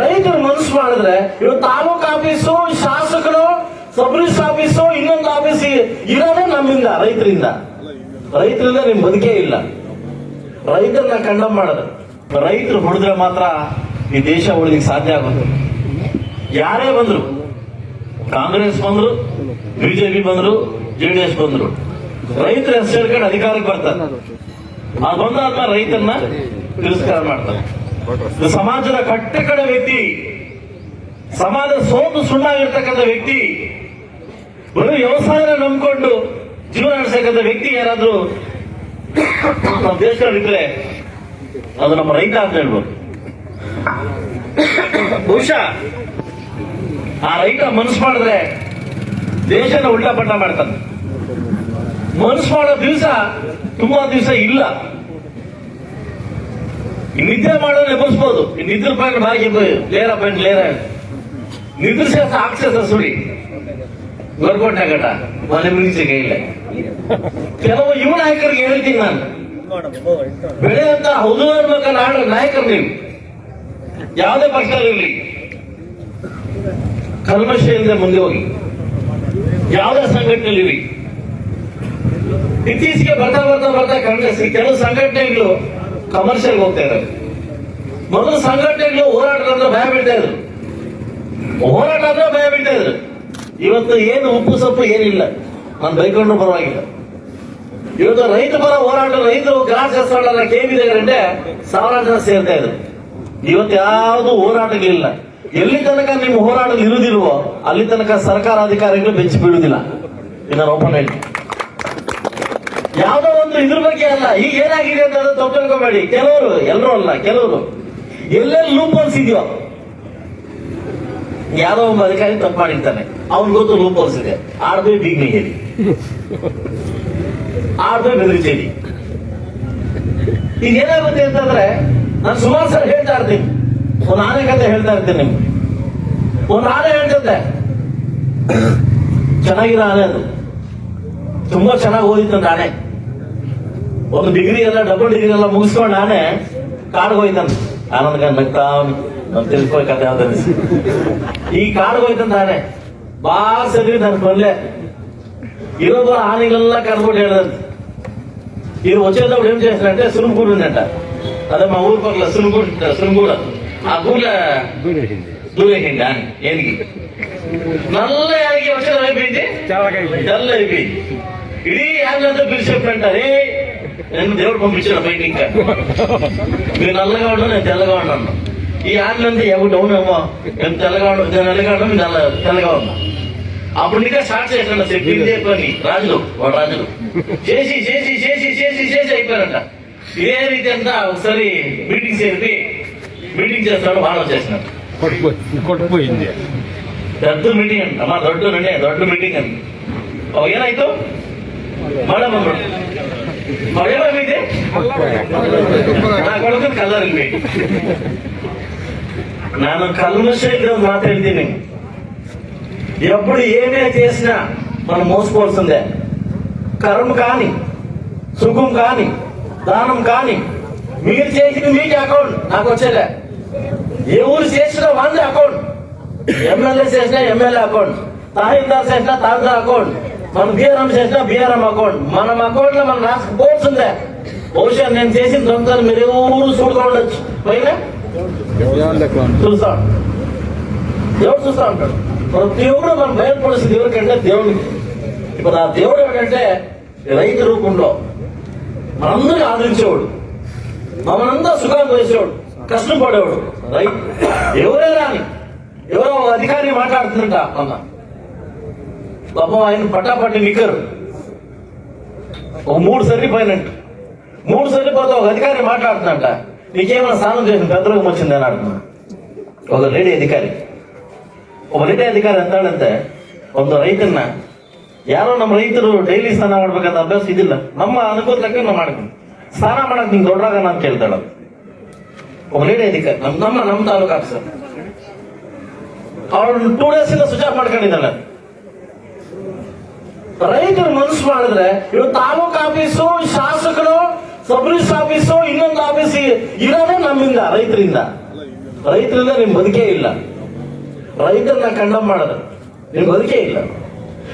ರೈತರು ಮನಸ್ಸು ಮಾಡಿದ್ರೆ ಇವತ್ತು ತಾಲೂಕ್ ಆಫೀಸು, ಶಾಸಕರು ಸಬ್ ರಿಜಿಸ್ಟರ್ ಆಫೀಸು, ಇನ್ನೊಂದು ಆಫೀಸ್ ಇರೋದೇ ನಮ್ಮಿಂದ, ರೈತರಿಂದ. ರೈತರಿಂದ ನಿಮ್ ಬದುಕೇ ಇಲ್ಲ. ರೈತರನ್ನ ಕಂಡಮ್ ಮಾಡಿದ್ರೆ ರೈತರು ಹೊಡೆದ್ರೆ ಮಾತ್ರ ಈ ದೇಶ ಉಳಿಲಿಕ್ಕೆ ಸಾಧ್ಯ ಆಗುತ್ತೆ ಯಾರೇ ಬಂದ್ರು, ಕಾಂಗ್ರೆಸ್ ಬಂದ್ರು, ಬಿಜೆಪಿ ಬಂದ್ರು ಜೆಡಿಎಸ್ ಬಂದ್ರು, ರೈತರ ಹೆಸರು ಹೇಳ್ಕೊಂಡು ಅಧಿಕಾರಕ್ಕೆ ಬರ್ತಾರೆ. ಅದು ಬಂದಾದ್ಮೇಲೆ ರೈತರನ್ನ ತಿರಸ್ಕಾರ ಮಾಡ್ತಾರೆ. ಸಮಾಜದ ಕಟ್ಟೆಕಡ ಕಡೆ ವ್ಯಕ್ತಿ ಸಮಾಜ ಸೋತು ಸುಣ್ಣಾಗಿರ್ತಕ್ಕಂಥ ವ್ಯಕ್ತಿ ಬರೀ ವ್ಯವಸಾಯನ ನಂಬಿಕೊಂಡು ಜೀವನ ನಡೆಸತಕ್ಕಂತ ವ್ಯಕ್ತಿ ಯಾರಾದ್ರೂ ನಮ್ಮ ದೇಶದಲ್ಲಿದ್ರೆ ಅದು ನಮ್ಮ ರೈತ ಅಂತ ಹೇಳ್ಬೋದು. ಬಹುಶಃ ಆ ರೈತ ಮನಸ್ಸು ಮಾಡಿದ್ರೆ ದೇಶನ ಉಲ್ಟಾ ಪಟ್ಟ ಮಾಡ್ತಾನೆ. ಮನಸ್ಸು ಮಾಡೋ ದಿವಸ ತುಂಬಾ ದಿವಸ ಇಲ್ಲ. ಮಾಡೋದು ಎಬ್ಬರಿಸ್ಬೋದು ಈ ನಿದ್ರೆ ಪಾಯಿಂಟ್ ಬಾಗಿ ಲೇರ ಪಾಯಿಂಟ್ ಲೇರ ನಿದ್ರಿಸ ಅಕ್ಷಸ ಸುಳಿ. ಬರ್ಕೊಂಡ ಘಟ ಮನೆ ಮುಗಿಸಿಗೆ ಇಲ್ಲ ಕೆಲವು ಯುವ ನಾಯಕರಿಗೆ ಹೇಳ್ತೀನಿ ನಾನು. ಬೆಳೆ ಅಂತ ಹೌದು ಅನ್ಬೇಕ ನಾಡ ನಾಯಕರು ನೀವು. ಯಾವುದೇ ಪಕ್ಷದಲ್ಲಿರಲಿ ಕಲ್ಮಶ ಮುಂದೆ ಹೋಗಿ. ಯಾವುದೇ ಸಂಘಟನೆಯಲ್ಲಿ ಇತ್ತೀಚೆಗೆ ಬರ್ತಾ ಬರ್ತಾ ಬರ್ತಾ ಕಾಂಗ್ರೆಸ್ ಕೆಲವು ಸಂಘಟನೆಗಳು ಕಮರ್ಷಿಯಲ್ ಹೋಗ್ತಾ ಇದ್ದಾರೆ ಮೊದಲು ಸಂಘಟನೆಗಳು ಹೋರಾಟ ಅಂದ್ರೆ ಭಯ ಬೀಳ್ತಾ ಇದ್ರು. ಹೋರಾಟ ಅಂದ್ರೆ ಭಯ ಬೀಳ್ತಾ ಇವತ್ತು ಏನು ಉಪ್ಪು ಸೊಪ್ಪು ಏನಿಲ್ಲ. ನಾನು ಬೈಕೊಂಡು ಪರವಾಗಿಲ್ಲ. ಇವತ್ತು ರೈತ ಪರ ಹೋರಾಟ, ರೈತರು ಗ್ರಾಸ್ ಹೆಸರಲ್ಲ ಕೆ ಗಂಟೆ ಸಾವಿರಾರು ಜನ ಸೇರ್ತಾ ಇದ್ರು. ಇವತ್ತು ಯಾವುದು ಹೋರಾಟಗಳಿಲ್ಲ. ಎಲ್ಲಿ ತನಕ ನಿಮ್ಮ ಹೋರಾಟ ಇರುವುದಿಲ್ವೋ, ಅಲ್ಲಿ ತನಕ ಸರ್ಕಾರ ಅಧಿಕಾರಿಗಳು ಬೆಚ್ಚಿ ಬೀಳುವುದಿಲ್ಲ. ಇನ್ನು ಓಪನ್ ಹೇಳಿ ಯಾವ್ದೋ ಒಂದು ಇದ್ರ ಬಗ್ಗೆ ಅಲ್ಲ. ಈಗ ಏನಾಗಿದೆ ಅಂತ ತಪ್ಪು ಕೆಲವರು ಎಲ್ಲರೂ ಅಲ್ಲ, ಕೆಲವರು. ಎಲ್ಲೆಲ್ಲಿ ಲೂಪ್ ಹೋಲ್ಸ್ ಇದೆಯೋ? ಯಾರೋ ಒಬ್ಬ ಅಧಿಕಾರಿ ತಪ್ಪು ಮಾಡಿರ್ತಾನೆ. ಅವ್ನ್ ಗೊತ್ತು ಲೂಪ್ ಹೋಲ್ಸ್ ಇದೆ. ಆಡದೆ ಬೀಗ್ನಿ ಹೇಳಿ. ಆಡ್ಬೇ ಬೆದರಿಚೇರಿ ಈಗ ಏನಾಗುತ್ತೆ ಅಂತಂದ್ರೆ, ನಾನು ಸುಮಾರು ಸಲ ಹೇಳ್ತಾ ಇರ್ತೀನಿ. ಒಂದು ಆನೆ ಕತೆ ಹೇಳ್ತಾ ಇರ್ತೀನಿ ನಿಮ್ಗೆ. ಒಂದು ಆನೆ ಹೇಳ್ತಂತೆ ಚೆನ್ನಾಗಿರೋ ಆನೆ ಅದು. ತುಂಬಾ ಚೆನ್ನಾಗಿ ಓದಿತ್ತಂತ ಆನೆ. ಒಂದು ಡಿಗ್ರಿ ಎಲ್ಲ ಡಬಲ್ ಡಿಗ್ರಿ ಎಲ್ಲ ಮುಗಿಸ್ಕೊಂಡು ಆನೆ ಕಾಡ್ಗೆ ಹೋಯ್ತಂತ ಆನಂದ ನಗ್ತಾ ನಾವು ತಿಳ್ಕೊ ಕತೆ ಯಾವ್ದು ಈ ಕಾಡ್ಗೆ ಹೋಯ್ತಂತ ಆನೆ ಬಾಳ ಸರಿ ನನ್ ಬಂದ್ಲೆ ಇರೋದು ಆನೆಗಳೆಲ್ಲ ಕರ್ಬಿಟ್ಟು ಹೇಳ್ದಂತ ఇది వచ్చేటప్పుడు ఏం చేస్తారంటే సునుగూడుందంట అదే మా ఊరు పక్కల సునుగూడు సునుగూడ ఆ గూడ దూరేసింది అని ఏనికి నల్ల యానికి వచ్చేది అయిపోయింది డల్ అయిపోయింది ఇడీ యాన్లంతా పిలిచి చెప్పంటారే నేను దేవుడు పంపించిన బయటికి మీరు నల్లగా ఉండవు నేను తెల్లగా ఉన్నాను ఈ ఆటలంతా ఎవరు అవునేమో నేను తెల్లగా ఉండవు నేను నల్లగా ఉండవు నల్ల తెల్లగా ఉన్నా అప్పుడు నీకే స్టార్ట్ చేశాను చెప్పిందే పని రాజులు వాడు రాజులు. చేసి చేసి చేసి చేసి చేసి అయిపోయారంట ఏ రీతి అంతా ఒకసారి మీటింగ్ చేసి మీటింగ్ చేస్తాడు వాళ్ళు వచ్చేసినాడు కొట్టుకుపోయింది. పెద్ద మీటింగ్ అంట మా దొడ్డు నుండి దొడ్డు మీటింగ్ అండి ఏనాయితో మేడం మగవారం ఇది నా కొడుకు కలర్ ನಾನು కల్మశీలం మాట్లాడితేనే ఎప్పుడు ఏమే చేసినా మనం మోసుకోవాల్సిందే. కర్మ కానీ సుఖం కానీ దానం కానీ మీరు చేసిన మీకు అకౌంట్ నాకు వచ్చేలే ఎవరు చేసినా వాళ్ళ అకౌంట్. ఎమ్మెల్యే చేసినా ఎమ్మెల్యే అకౌంట్. తహసీల్దార్ చేసినా తహసీల్దార్ అకౌంట్. మన బీఆర్ఎం చేసినా బీఆర్ఎం అకౌంట్ మన అకౌంట్లో మన రాష్ట్ర పోల్సిందే బహుశా నేను చేసిన దొంగతనం మీరు ఊరు ఉండొచ్చు. పైన చూస్తా దేవుడు చూస్తా ఉంటాడు? మన దేవుడు మనం బయలుపడాల్సింది ఎవరికంటే దేవుడికి ఇప్పుడు ఆ దేవుడు ఏంటంటే రైతు రూపంలో మనందరినీ ఆదరించేవాడు. మమ్మల్ంతా సుఖాన్ని కష్టం కష్టపడేవాడు రైతు ఎవరే రాని ఎవరో ఒక అధికారి మాట్లాడుతుందంట. మొన్న పాపం ఆయన పట్టాపట్టి నిక్కరు ఒక మూడు సరిపోయినట్టు మూడు సరిపోతే ఒక అధికారి మాట్లాడుతుందంట నీకేమైనా స్నానం చేసిన పెద్దలకు వచ్చింది అని అడుగుతున్నా ఒక లేడీ అధికారి ಒಬ್ಬ ಲೇಡಿ ಅಧಿಕಾರಿ ಅಂತಾಳಂತೆ ಒಂದು ರೈತನ್ನ ಯಾರೋ ನಮ್ಮ ರೈತರು ಡೈಲಿ ಸ್ನಾನ ಮಾಡ್ಬೇಕಂತ ಅಭ್ಯಾಸ ಇದಿಲ್ಲ ನಮ್ಮ ಅನುಕೂಲ ತಕ್ಕ ನಾವು ಮಾಡ್ತೀವಿ ಸ್ನಾನ ಮಾಡಕ್ ನಿಂಗೆ ದೊಡ್ಡರಾಗ ನಾನು ಕೇಳ್ತಾಳ ಒಬ್ಬ ಲೇಡಿ ಅಧಿಕಾರಿ ನಮ್ ನಮ್ಮ ನಮ್ಮ ತಾಲೂಕು ಆಫೀಸರ್ ಅವಳು ಟೂ ಡೇಸ್ ಇಂದ ಸ್ವಿಚ್ ಆಫ್ ಮಾಡ್ಕೊಂಡಿದ್ದಾಳೆ ರೈತರು ಮನಸ್ಸು ಮಾಡಿದ್ರೆ, ಇವ್ರು ತಾಲೂಕ್ ಆಫೀಸು, ಶಾಸಕರು ಸಬ್ ರಿಜಿಸ್ಟರ್ ಆಫೀಸು, ಇನ್ನೊಂದು ಆಫೀಸ್ ಇರೋದೇ ನಮ್ಮಿಂದ, ರೈತರಿಂದ. ರೈತರಿಂದ ನಿಮ್ ಬದುಕೇ ಇಲ್ಲ. ರೈತರನ್ನ ಕಂಡಮ್ ಮಾಡಿದ್ರೆ ನಿಮ್ ಬದುಕೇ ಇಲ್ಲ.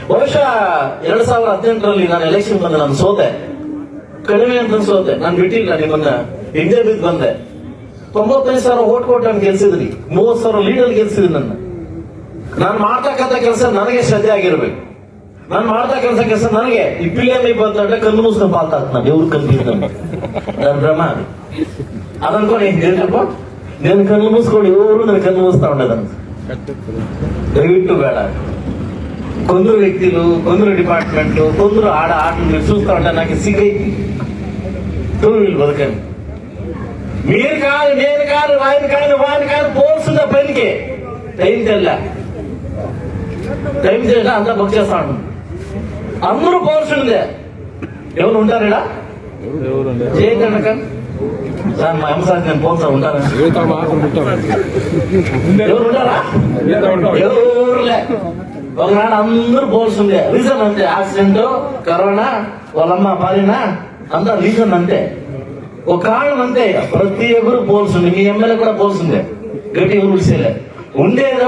ಬಹುಶಃ ಎರಡ್ ಸಾವಿರದ ಹದಿನೆಂಟರಲ್ಲಿ ನಾನು ಎಲೆಕ್ಷನ್ ಬಂದೆ, ನಾನು ಸೋತೆ. ಕಡಿಮೆ ಅಂತ ಸೋತೆ. ನಾನು ಬಿಟ್ಟಿಲ್ಲ ನಿಮ್ಮನ್ನ ಹಿಂದೆ ಬಿದ್ದು ಬಂದೆ. ತೊಂಬತ್ತೈದು ಸಾವಿರ ಓಟ್ ಕೊಟ್ಟು ನಾನು ಗೆಲ್ಸಿದ್ರಿ ಮೂವತ್ತು ಸಾವಿರ ಲೀಡರ್ ಗೆಲ್ಸಿದ್ರಿ ನನ್ನ. ನಾನು ಮಾಡ್ತಕ್ಕಂಥ ಕೆಲಸ ನನಗೆ ಶ್ರದ್ಧೆ ಆಗಿರ್ಬೇಕು. ನಾನು ಮಾಡ್ತಾ ಕೆಲಸ ಕೆಲಸ ನನಗೆ ಈ ಪಿಲ್ಲೇಮಿ ಬಂದ್ರೆ ಕಣ್ಣು ಮುಸ್ಕೊಂಡು ಪಾಲ್ತಾಗ್ತ ನಾನು ಇವ್ರು ಕಂಪ್ಯೂಟರ್ ನನ್ನ ಭ್ರಮ ಅದು ಅನ್ಕೊಂಡು ಹೇಳ್ರಪ್ಪ నేను కళ్ళు మూసుకోండి. ఎవరు నేను కళ్ళు మూస్తా ఉండదు దయవిట్టు వేళ. కొందరు వ్యక్తులు కొందరు డిపార్ట్మెంట్లు కొందరు ఆడ ఆటలు మీరు చూస్తూ ఉంటారు నాకు సిగ్గైంది తొమ్మిది బతకండి. మీరు కాదు నేను కాదు ఆయన కాదు వాడిని కాదు పోల్సిన పనికి. టైం తెల్ల. టైం తెల్ల అంతా బుక్ చేస్తా ఉంటాం అందరూ పోల్సిందే ఎవరు ఉంటారు ఇక్కడ? చేయండి సార్ మా ఎంసార్ నేను పోల్సా ఉంటారా? ఎవరు ఉంటారా? ఎవరులే. ఒకనాడు అందరూ పోల్సిందే రీజన్ అంతే. యాక్సిడెంట్ కరోనా వాళ్ళమ్మ పాలిన అంతా రీజన్ అంతే. ఒక కారణం అంతే. ప్రతి ఒక్కరు పోల్సింది మీ ఎమ్మెల్యే కూడా పోల్సిందే గట్టి ఎవరు ఉండేది